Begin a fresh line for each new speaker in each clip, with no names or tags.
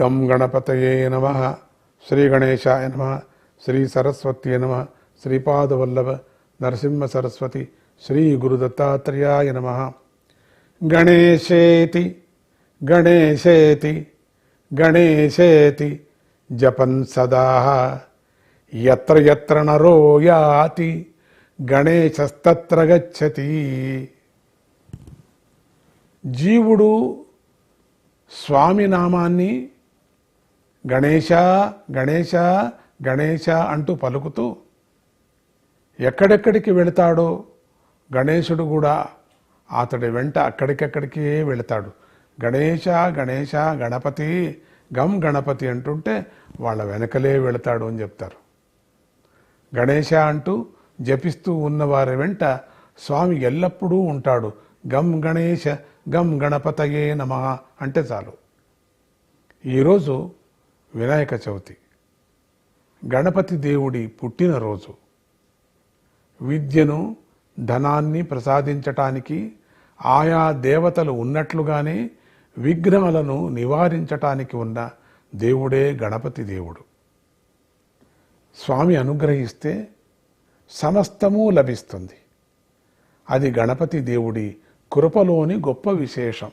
గం గణపతయే నమ శ్రీ గణేశాయ నమ శ్రీ సరస్వతి నమ శ్రీపాదవల్లభ నరసింహ సరస్వతి శ్రీ గురుదత్తాత్రేయాయ నమ. గణేశేతి గణేశేతి గణేశేతి జపన్ సదా. ఎత్ర ఎత్ర నరో యాతి గణేశస్తత్ర గచ్చతి. జీవుడు స్వామి నామాన్ని గణేశ గణేశ గణేశ అంటూ పలుకుతూ ఎక్కడెక్కడికి వెళతాడో గణేశుడు కూడా అతడి వెంట అక్కడికక్కడికే వెళతాడు. గణేశ గణేశ గణపతి గం గణపతి అంటుంటే వాళ్ళ వెనకలే వెళతాడు అని చెప్తారు. గణేశ అంటూ జపిస్తూ ఉన్నవారి వెంట స్వామి ఎల్లప్పుడూ ఉంటాడు. గం గణేశ గమ్ గణపతయే నమ అంటే చాలు. ఈరోజు వినాయక చవితి. గణపతి దేవుడి పుట్టినరోజు విద్యను ధనాన్ని ప్రసాదించటానికి ఆయా దేవతలు ఉన్నట్లుగానే విఘ్నములను నివారించటానికి ఉన్న దేవుడే గణపతి దేవుడు. స్వామి అనుగ్రహిస్తే సమస్తము లభిస్తుంది. అది గణపతి దేవుడి కృపలోని గొప్ప విశేషం.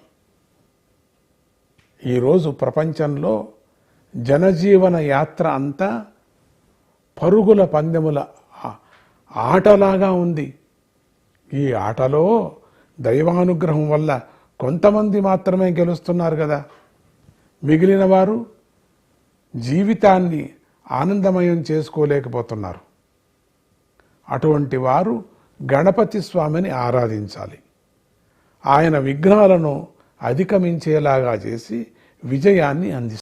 ఈరోజు ప్రపంచంలో జనజీవన యాత్ర అంతా పరుగుల పందెముల ఆటలాగా ఉంది. ఈ ఆటలో దైవానుగ్రహం వల్ల కొంతమంది మాత్రమే గెలుస్తున్నారు కదా. మిగిలిన వారు జీవితాన్ని ఆనందమయం చేసుకోలేకపోతున్నారు. అటువంటి వారు గణపతి స్వామిని ఆరాధించాలి. ఆయన విఘ్నాలను అధిగమించేలాగా చేసి విజయాన్ని అందిస్తారు.